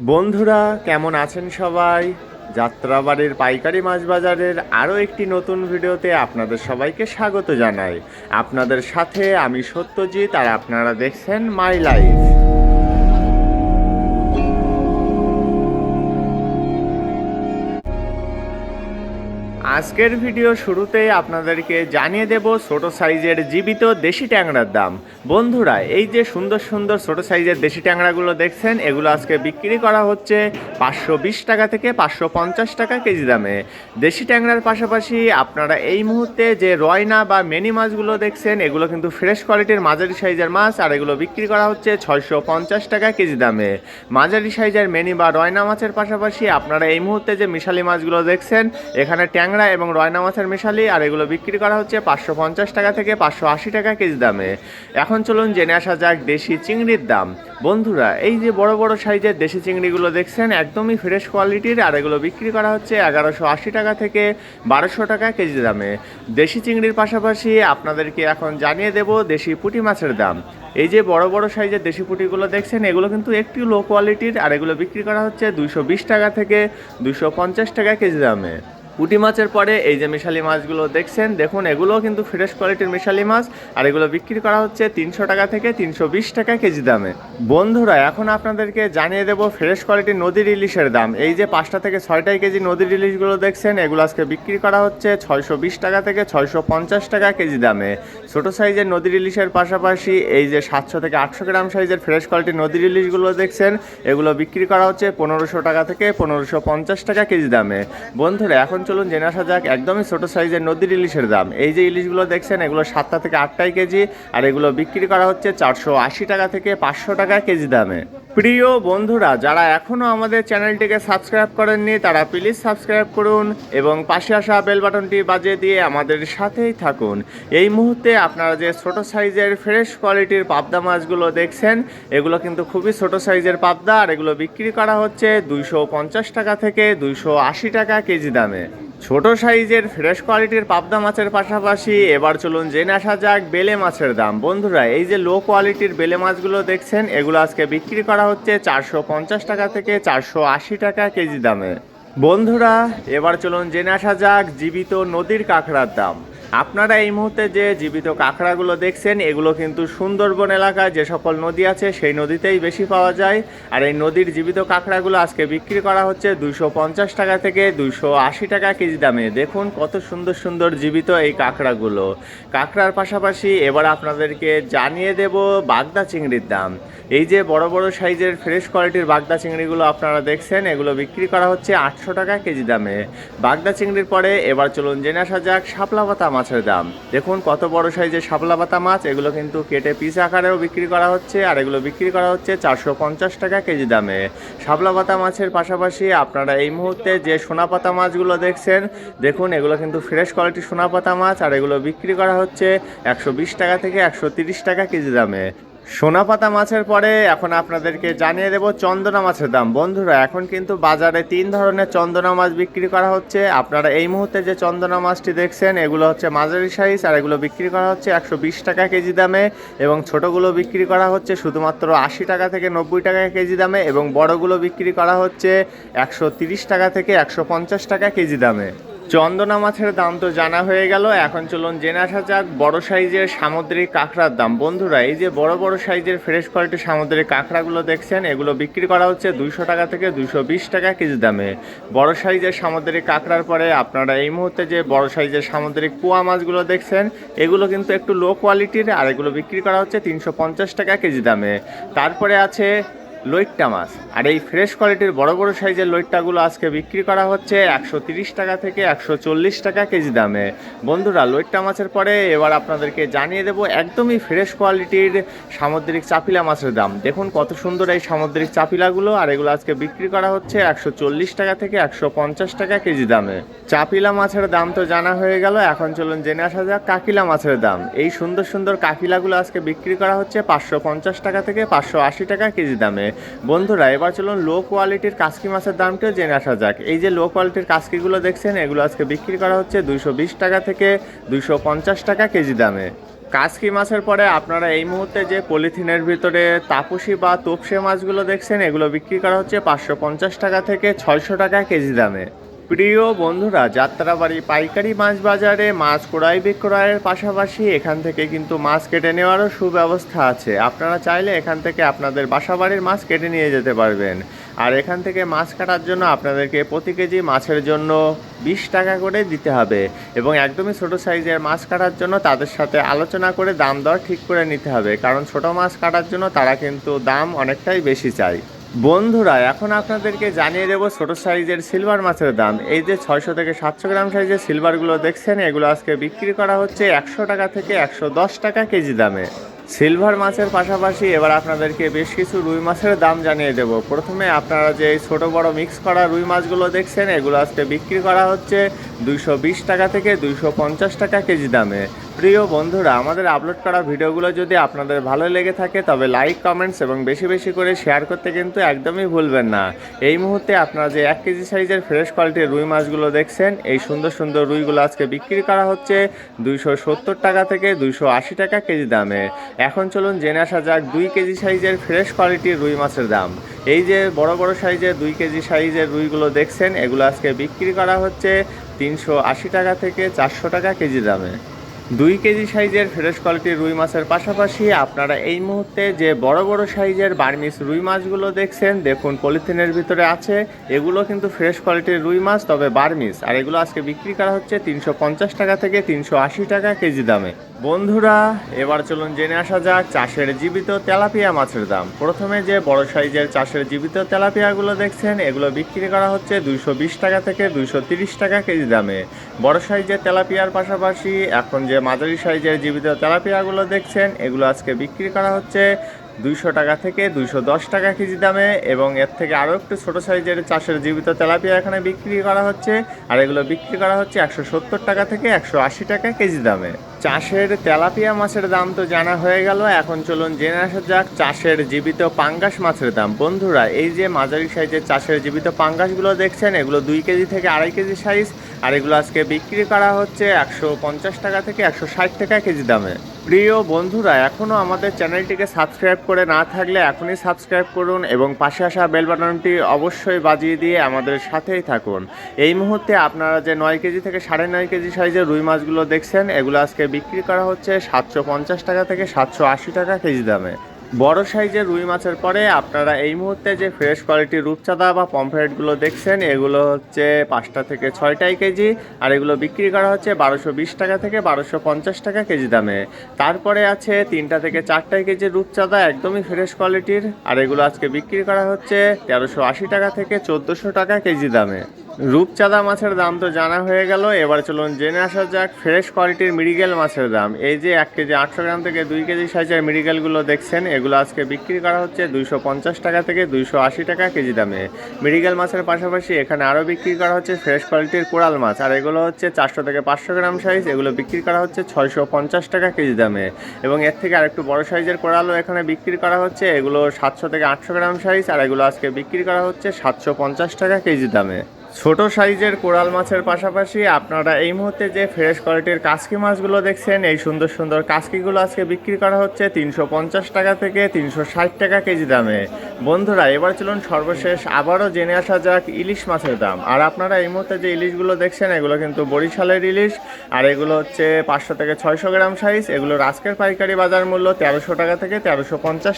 বন্ধুরা, কেমন আছেন সবাই? যাত্রাবাড়ির পাইকারি মাছ বাজারের আরও একটি নতুন ভিডিওতে আপনাদের সবাইকে স্বাগত জানাই। আপনাদের সাথে আমি সত্যজিৎ আর আপনারা দেখছেন মাই লাইফ আজকের ভিডিও শুরুতেই আপনাদেরকে জানিয়ে দেব ছোট সাইজের জীবিত দেশি ট্যাংরার দাম। বন্ধুরা, এই যে সুন্দর সুন্দর ছোট সাইজের দেশি ট্যাংরাগুলো দেখছেন, এগুলো আজকে বিক্রি করা হচ্ছে পাঁচশো বিশ টাকা থেকে পাঁচশো পঞ্চাশ টাকা কেজি দামে। দেশি ট্যাংরার পাশাপাশি আপনারা এই মুহূর্তে যে রয়না বা মেনি মাছগুলো দেখছেন, এগুলো কিন্তু ফ্রেশ কোয়ালিটির মাঝারি সাইজের মাছ, আর এগুলো বিক্রি করা হচ্ছে ছয়শো পঞ্চাশ টাকা কেজি দামে। মাঝারি সাইজের মেনি বা রয়না মাছের পাশাপাশি আপনারা এই মুহূর্তে যে মিশালি মাছগুলো দেখছেন, এখানে ট্যাংরা এবং রয়না মাছের মিশালি, আর এগুলো বিক্রি করা হচ্ছে পাঁচশো পঞ্চাশ টাকা থেকে পাঁচশো আশি টাকা কেজি দামে। এখন চলুন জেনে আসা যাক দেশি চিংড়ির দাম। বন্ধুরা, এই যে বড় বড় সাইজের দেশি চিংড়িগুলো দেখছেন, একদমই ফ্রেশ কোয়ালিটির, আর এগুলো বিক্রি করা হচ্ছে এগারোশো আশি টাকা থেকে বারোশো টাকা কেজি দামে। দেশি চিংড়ির পাশাপাশি আপনাদেরকে এখন জানিয়ে দেব দেশি পুঁটি মাছের দাম। এই যে বড় বড় সাইজের দেশি পুঁটিগুলো দেখছেন, এগুলো কিন্তু একটু লো কোয়ালিটির আর এগুলো বিক্রি করা হচ্ছে দুইশো বিশ টাকা থেকে দুইশো পঞ্চাশ টাকা কেজি দামে। পুঁটি মাছের পরে এই যে মিশালি মাছগুলো দেখছেন, দেখুন, এগুলোও কিন্তু ফ্রেশ কোয়ালিটির মিশালি মাছ, আর এগুলো বিক্রি করা হচ্ছে তিনশো টাকা থেকে তিনশো বিশ টাকা কেজি দামে। বন্ধুরা, এখন আপনাদেরকে জানিয়ে দেবো ফ্রেশ কোয়ালিটির নদীর ইলিশের দাম। এই যে পাঁচটা থেকে ছয়টাই কেজি নদীর ইলিশগুলো দেখছেন, এগুলো আজকে বিক্রি করা হচ্ছে ছয়শো বিশ টাকা থেকে ছয়শো পঞ্চাশ টাকা কেজি দামে। ছোটো সাইজের নদীর ইলিশের পাশাপাশি এই যে সাতশো থেকে আটশো গ্রাম সাইজের ফ্রেশ কোয়ালিটির নদীর ইলিশগুলো দেখছেন, এগুলো বিক্রি করা হচ্ছে পনেরোশো টাকা থেকে পনেরোশো পঞ্চাশ টাকা কেজি দামে। বন্ধুরা, এখন চলুন জেনে আসা যাক, একদমই ছোট সাইজের নদীর ইলিশের দাম। এই যে ইলিশগুলো দেখছেন, এগুলো সাতটা থেকে আটটাই কেজি, আর এগুলো বিক্রি করা হচ্ছে চারশো আশি টাকা থেকে পাঁচশো টাকা কেজি দামে। প্রিয় বন্ধুরা, যারা এখনও আমাদের চ্যানেলটিকে সাবস্ক্রাইব করেননি, তারা প্লিজ সাবস্ক্রাইব করুন এবং পাশে আসা বেল বাটনটি বাজিয়ে দিয়ে আমাদের সাথেই থাকুন। এই মুহূর্তে আপনারা যে ছোট সাইজের ফ্রেশ কোয়ালিটির পাবদা মাছগুলো দেখছেন, এগুলো কিন্তু খুবই ছোট সাইজের পাবদা আর এগুলো বিক্রি করা হচ্ছে দুইশো পঞ্চাশ টাকা থেকে দুইশো আশি টাকা কেজি দামে। ছোট সাইজের ফ্রেশ কোয়ালিটির পাবদা মাছের পাশাপাশি এবার চলুন জেনে আসা যাক বেলে মাছের দাম। বন্ধুরা, এই যে লো কোয়ালিটির বেলে মাছগুলো দেখছেন, এগুলো আজকে বিক্রি করা হচ্ছে চারশো পঞ্চাশ টাকা থেকে চারশো আশি টাকা কেজি দামে। বন্ধুরা, এবার চলুন জেনে আসা যাক জীবিত নদীর কাঁকড়ার দাম। আপনারা এই মুহূর্তে যে জীবিত কাঁকড়াগুলো দেখছেন, এগুলো কিন্তু সুন্দরবন এলাকায় যে সকল নদী আছে, সেই নদীতেই বেশি পাওয়া যায়। আর এই নদীর জীবিত কাঁকড়াগুলো আজকে বিক্রি করা হচ্ছে দুইশো পঞ্চাশ টাকা থেকে দুইশো আশি টাকা কেজি দামে। দেখুন কত সুন্দর সুন্দর জীবিত এই কাঁকড়াগুলো। কাঁকড়ার পাশাপাশি এবার আপনাদেরকে জানিয়ে দেব বাগদা চিংড়ির দাম। এই যে বড় বড় সাইজের ফ্রেশ কোয়ালিটির বাগদা চিংড়িগুলো আপনারা দেখছেন, এগুলো বিক্রি করা হচ্ছে আটশো টাকা কেজি দামে। বাগদা চিংড়ির পরে এবার চলুন জেনে আসা যাক, শাপলা পাতা মাছের দাম। দেখুন কত বড় সাইজের শাপলা পাতা মাছ, এগুলো কিন্তু কেটে পিস আকারেও বিক্রি করা হচ্ছে, আর এগুলো বিক্রি করা হচ্ছে চারশো পঞ্চাশ টাকা কেজি দামে। শাপলা পাতা মাছের পাশাপাশি আপনারা এই মুহূর্তে যে সোনা পাতা মাছগুলো দেখছেন, দেখুন এগুলো কিন্তু ফ্রেশ কোয়ালিটি সোনা পাতা মাছ, আর এগুলো বিক্রি করা হচ্ছে একশো বিশ টাকা থেকে একশো টাকা কেজি দামে। সোনাপাতা মাছের পরে এখন আপনাদেরকে জানিয়ে দেব চন্দনা মাছের দাম। বন্ধুরা, এখন কিন্তু বাজারে তিন ধরনের চন্দনা মাছ বিক্রি করা হচ্ছে। আপনারা এই মুহূর্তে যে চন্দনা মাছটি দেখছেন, এগুলো হচ্ছে মাঝারি সাইজ আর এগুলো বিক্রি করা হচ্ছে একশো বিশ টাকা কেজি দামে এবং ছোটোগুলো বিক্রি করা হচ্ছে শুধুমাত্র আশি টাকা থেকে নব্বই টাকা কেজি দামে এবং বড়গুলো বিক্রি করা হচ্ছে একশো টাকা থেকে একশো পঞ্চাশ টাকা কেজি দামে। চন্দনা মাছের দাম তো জানা হয়ে গেল। এখন চলুন জেনে আসা যাক বড় সাইজের সামুদ্রিক কাঁকড়ার দাম। বন্ধুরা, এই যে বড় বড় সাইজের ফ্রেশ কোয়ালিটির সামুদ্রিক কাঁকড়াগুলো দেখছেন, এগুলো বিক্রি করা হচ্ছে দুইশো টাকা থেকে দুইশো বিশ টাকা কেজি দামে। বড় সাইজের সামুদ্রিক কাঁকড়ার পরে আপনারা এই মুহূর্তে যে বড় সাইজের সামুদ্রিক পোয়া মাছগুলো দেখছেন, এগুলো কিন্তু একটু লো কোয়ালিটির আর এগুলো বিক্রি করা হচ্ছে তিনশো পঞ্চাশ টাকা কেজি দামে। তারপরে আছে লইট্টা মাছ। আর এই ফ্রেশ কোয়ালিটির বড় বড় সাইজের লইট্টাগুলো আজকে বিক্রি করা হচ্ছে একশো টাকা থেকে একশো চল্লিশ টাকা কেজি দামে। বন্ধুরা, লইট্টা মাছের পরে এবার আপনাদেরকে জানিয়ে দেবো একদমই ফ্রেশ কোয়ালিটির সামুদ্রিক চাপিলা মাছের দাম। দেখুন কত সুন্দর এই সামুদ্রিক চাপিলাগুলো, আর এগুলো আজকে বিক্রি করা হচ্ছে একশো চল্লিশ টাকা থেকে একশো পঞ্চাশ টাকা কেজি দামে। চাপিলা মাছের দাম তো জানা হয়ে গেল, এখন চলুন জেনে আসা যাক কাকিলা মাছের দাম। এই সুন্দর সুন্দর কাকিলাগুলো আজকে বিক্রি করা হচ্ছে পাঁচশো পঞ্চাশ টাকা থেকে পাঁচশো আশি টাকা কেজি দামে। বন্ধুরা এবার চলুন লো কোয়ালিটির কাসকি মাছের দামটাও জেনে আসা যাক। এই যে লো কোয়ালিটির কাসকিগুলো দেখছেন, এগুলো আজকে বিক্রি করা হচ্ছে দুইশো বিশ টাকা থেকে দুইশো পঞ্চাশ টাকা কেজি দামে। কাসকি মাছের পরে আপনারা এই মুহূর্তে যে পলিথিনের ভিতরে তাপসি বা তোপসে মাছগুলো দেখছেন, এগুলো বিক্রি করা হচ্ছে পাঁচশো পঞ্চাশ টাকা থেকে ছয়শো টাকা কেজি দামে। প্রিয় বন্ধুরা, যাত্রাবাড়ি পাইকারি মাছ বাজারে মাছ ক্রয় বিক্রয়ের পাশাপাশি এখান থেকে কিন্তু মাছ কেটে নেওয়ারও সুব্যবস্থা আছে। আপনারা চাইলে এখান থেকে আপনাদের বাসাবাড়ির মাছ কেটে নিয়ে যেতে পারবেন। আর এখান থেকে মাছ কাটার জন্য আপনাদেরকে প্রতি কেজি মাছের জন্য বিশ টাকা করে দিতে হবে এবং একদমই ছোট সাইজের মাছ কাটার জন্য তাদের সাথে আলোচনা করে দাম দর ঠিক করে নিতে হবে। কারণ ছোট মাছ কাটার জন্য তারা কিন্তু দাম অনেকটাই বেশি চায়। বন্ধুরা, এখন আপনাদেরকে জানিয়ে দেবো ছোট সাইজের সিলভার মাছের দাম। এই যে ছয়শো থেকে সাতশো গ্রাম সাইজের সিলভারগুলো দেখছেন, এগুলো আজকে বিক্রি করা হচ্ছে একশো টাকা থেকে একশো দশ টাকা কেজি দামে। সিলভার মাছের পাশাপাশি এবার আপনাদেরকে বেশ কিছু রুই মাছের দাম জানিয়ে দেব। প্রথমে আপনারা যে ছোট বড় মিক্স করা রুই মাছগুলো দেখছেন, এগুলো আজকে বিক্রি করা হচ্ছে দুইশো বিশ টাকা থেকে দুইশো পঞ্চাশ টাকা কেজি দামে। প্রিয় বন্ধুরা, আমাদের আপলোড করা ভিডিওগুলো যদি আপনাদের ভালো লেগে থাকে, তবে লাইক কমেন্টস এবং বেশি বেশি করে শেয়ার করতে কিন্তু একদমই ভুলবেন না। এই মুহূর্তে আপনারা যে এক কেজি সাইজের ফ্রেশ কোয়ালিটির রুই মাছগুলো দেখছেন, এই সুন্দর সুন্দর রুইগুলো আজকে বিক্রি করা হচ্ছে দুইশো সত্তর টাকা থেকে দুইশো আশি টাকা কেজি দামে। এখন চলুন জেনে আসা যাক দুই কেজি সাইজের ফ্রেশ কোয়ালিটির রুই মাছের দাম। এই যে বড় বড় সাইজের দুই কেজি সাইজের রুইগুলো দেখছেন, এগুলো আজকে বিক্রি করা হচ্ছে তিনশো আশি টাকা থেকে চারশো টাকা কেজি দামে। দুই কেজি সাইজের ফ্রেশ কোয়ালিটির রুই মাছের পাশাপাশি আপনারা এই মুহূর্তে যে বড় বড় সাইজের বার্মিস রুই মাছগুলো দেখছেন, দেখুন পলিথিনের ভিতরে আছে। এগুলো কিন্তু ফ্রেশ কোয়ালিটির রুই মাছ, তবে বার্মিস। আর এগুলো আজকে বিক্রি করা হচ্ছে তিনশো পঞ্চাশ টাকা থেকে তিনশো আশি টাকা কেজি দামে। বন্ধুরা, এবার চলুন জেনে আসা যাক চাষের জীবিত তেলাপিয়া মাছের দাম। প্রথমে যে বড় সাইজের চাষের জীবিত তেলাপিয়াগুলো দেখছেন, এগুলো বিক্রি করা হচ্ছে দুইশো বিশ টাকা থেকে দুইশো টাকা কেজি দামে। বড় সাইজের তেলাপিয়ার পাশাপাশি এখন যে মাঝারি সাইজের জীবিত তেলাপিয়াগুলো দেখছেন, এগুলো আজকে বিক্রি করা হচ্ছে দুইশো টাকা থেকে দুইশো দশ টাকা কেজি দামে এবং এর থেকে আরও একটু ছোটো সাইজের চাষের জীবিত তেলাপিয়া এখানে বিক্রি করা হচ্ছে। আর এগুলো বিক্রি করা হচ্ছে একশো সত্তর টাকা থেকে একশো আশি টাকা কেজি দামে। চাষের তেলাপিয়া মাছের দাম তো জানা হয়ে গেল, এখন চলুন জেনে আসা যাক চাষের জীবিত পাঙ্গাস মাছের দাম। বন্ধুরা, এই যে মাঝারি সাইজের চাষের জীবিত পাঙ্গাসগুলো দেখছেন, এগুলো দুই কেজি থেকে আড়াই কেজি সাইজ আর এগুলো আজকে বিক্রি করা হচ্ছে একশো পঞ্চাশ টাকা থেকে একশো ষাট টাকা কেজি দামে। প্রিয় বন্ধুরা এখনও আমাদের চ্যানেলটিকে সাবস্ক্রাইব করে না থাকলে এখনই সাবস্ক্রাইব করুন এবং পাশে আসা বেল বাটনটি অবশ্যই বাজিয়ে দিয়ে আমাদের সাথেই থাকুন। এই মুহূর্তে আপনারা যে নয় কেজি থেকে সাড়ে নয় কেজি সাইজের রুই মাছগুলো দেখছেন, এগুলো আজকে বিক্রি করা হচ্ছে সাতশো পঞ্চাশ টাকা থেকে সাতশো আশি টাকা কেজি দামে। বড় সাইজের রুই মাছের পরে আপনারা এই মুহূর্তে যে ফ্রেশ কোয়ালিটির রূপচাঁদা বা পমফ্রেটগুলো দেখছেন, এগুলো হচ্ছে পাঁচটা থেকে ছয়টাই কেজি, আর এগুলো বিক্রি করা হচ্ছে বারোশো বিশ টাকা থেকে বারোশো পঞ্চাশ টাকা কেজি দামে। তারপরে আছে তিনটা থেকে চারটাই কেজি রূপচাঁদা, একদমই ফ্রেশ কোয়ালিটির আর এগুলো আজকে বিক্রি করা হচ্ছে তেরোশো আশি টাকা থেকে চোদ্দোশো টাকা কেজি দামে। রূপচাঁদা মাছের দাম তো জানা হয়ে গেল, এবার চলুন জেনে আসা যাক ফ্রেশ কোয়ালিটির মিরিগেল মাছের দাম। এই যে এক কেজি আটশো গ্রাম থেকে দুই কেজি সাইজের মিরিগেলগুলো দেখছেন, এগুলো আজকে বিক্রি করা হচ্ছে দুইশো পঞ্চাশ টাকা থেকে দুইশো আশি টাকা কেজি দামে। মিরিগেল মাছের পাশাপাশি এখানে আরও বিক্রি করা হচ্ছে ফ্রেশ কোয়ালিটির কোরাল মাছ, আর এগুলো হচ্ছে চারশো থেকে পাঁচশো গ্রাম সাইজ এগুলো বিক্রি করা হচ্ছে ছয়শো পঞ্চাশ টাকা কেজি দামে। এবং এর থেকে আরেকটু বড় সাইজের কোরালও এখানে বিক্রি করা হচ্ছে, এগুলো সাতশো থেকে আটশো গ্রাম সাইজ আর এগুলো আজকে বিক্রি করা হচ্ছে সাতশো পঞ্চাশ টাকা কেজি দামে। ছোট সাইজের কোরাল মাছের পাশাপাশি আপনারা এই মুহূর্তে যে ফ্রেশ কোয়ালিটির কাসকি মাছগুলো দেখছেন, এই সুন্দর সুন্দর কাসকিগুলো আজকে বিক্রি করা হচ্ছে তিনশো পঞ্চাশ টাকা থেকে তিনশো ষাট টাকা কেজি দামে। বন্ধুরা, এবার চলুন সর্বশেষ আবারও জেনে আসা যাক ইলিশ মাছের দাম। আর আপনারা এই মুহূর্তে যে ইলিশগুলো দেখছেন, এগুলো কিন্তু বরিশালের ইলিশ। আর এগুলো হচ্ছে পাঁচশো থেকে ছয়শো গ্রাম সাইজ এগুলোর আজকের পাইকারি বাজার মূল্য তেরোশো টাকা থেকে তেরোশো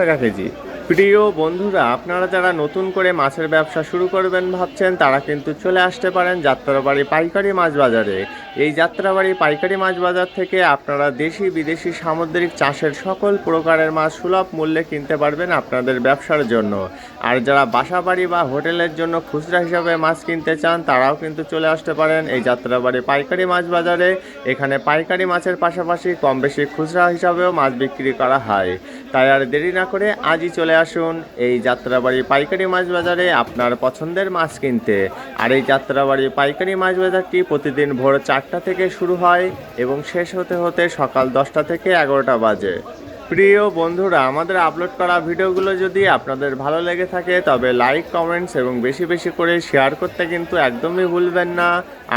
টাকা কেজি। প্রিয় বন্ধুরা, আপনারা যারা নতুন করে মাছের ব্যবসা শুরু করবেন ভাবছেন, তারা কিন্তু চলে আসতে পারেন যাত্রাবাড়ি পাইকারি মাছ বাজারে। এই যাত্রাবাড়ি পাইকারি মাছ বাজার থেকে আপনারা দেশি বিদেশি সামুদ্রিক চাষের সকল প্রকারের মাছ সুলভ মূল্যে কিনতে পারবেন আপনাদের ব্যবসার জন্য। আর যারা বাসাবাড়ি বা হোটেলের জন্য খুচরা হিসাবে মাছ কিনতে চান, তারাও কিন্তু চলে আসতে পারেন এই যাত্রাবাড়ি পাইকারি মাছ বাজারে। এখানে পাইকারি মাছের পাশাপাশি কম বেশি খুচরা হিসাবেও মাছ বিক্রি করা হয়। তাই আর দেরি না করে আজই চলে আসুন, এই যাত্রাবাড়ি পাইকারি মাছ বাজারে আপনার পছন্দের মাছ কিনতে। আর এই যাত্রাবাড়ি পাইকারি মাছ বাজারটি প্রতিদিন ভোর চারটা থেকে শুরু হয় এবং শেষ হতে হতে সকাল দশটা থেকে এগারোটা বাজে। প্রিয় বন্ধুরা, আমাদের আপলোড করা ভিডিওগুলো যদি আপনাদের ভালো লেগে থাকে, তবে লাইক কমেন্টস এবং বেশি বেশি করে শেয়ার করতে কিন্তু একদমই ভুলবেন না।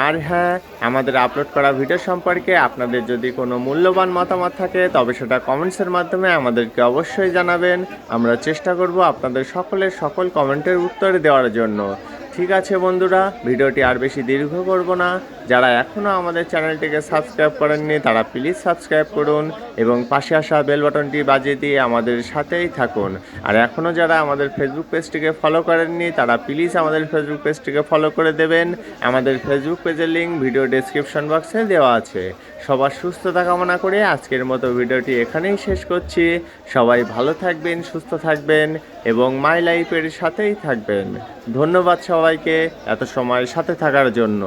আর হ্যাঁ আমাদের আপলোড করা ভিডিও সম্পর্কে আপনাদের যদি কোনো মূল্যবান মতামত থাকে, তবে সেটা কমেন্টসের মাধ্যমে আমাদেরকে অবশ্যই জানাবেন। আমরা চেষ্টা করব আপনাদের সকলের সকল কমেন্টের উত্তর দেওয়ার জন্য। ঠিক আছে বন্ধুরা, ভিডিওটি আর বেশি দীর্ঘ করব না। যারা এখনও আমাদের চ্যানেলটিকে সাবস্ক্রাইব করেননি, তারা প্লিজ সাবস্ক্রাইব করুন এবং পাশে আসা বেল বাটনটি বাজিয়ে দিয়ে আমাদের সাথেই থাকুন। আর এখনও যারা আমাদের ফেসবুক পেজটিকে ফলো করেননি, তারা প্লিজ আমাদের ফেসবুক পেজটিকে ফলো করে দেবেন। আমাদের ফেসবুক পেজের লিঙ্ক ভিডিও ডেসক্রিপশন বক্সে দেওয়া আছে। সবার সুস্থতা কামনা করে আজকের মতো ভিডিওটি এখানেই শেষ করছি। সবাই ভালো থাকবেন, সুস্থ থাকবেন এবং মাই লাইফের সাথেই থাকবেন। ধন্যবাদ সবাইকে এত সময় সাথে থাকার জন্য।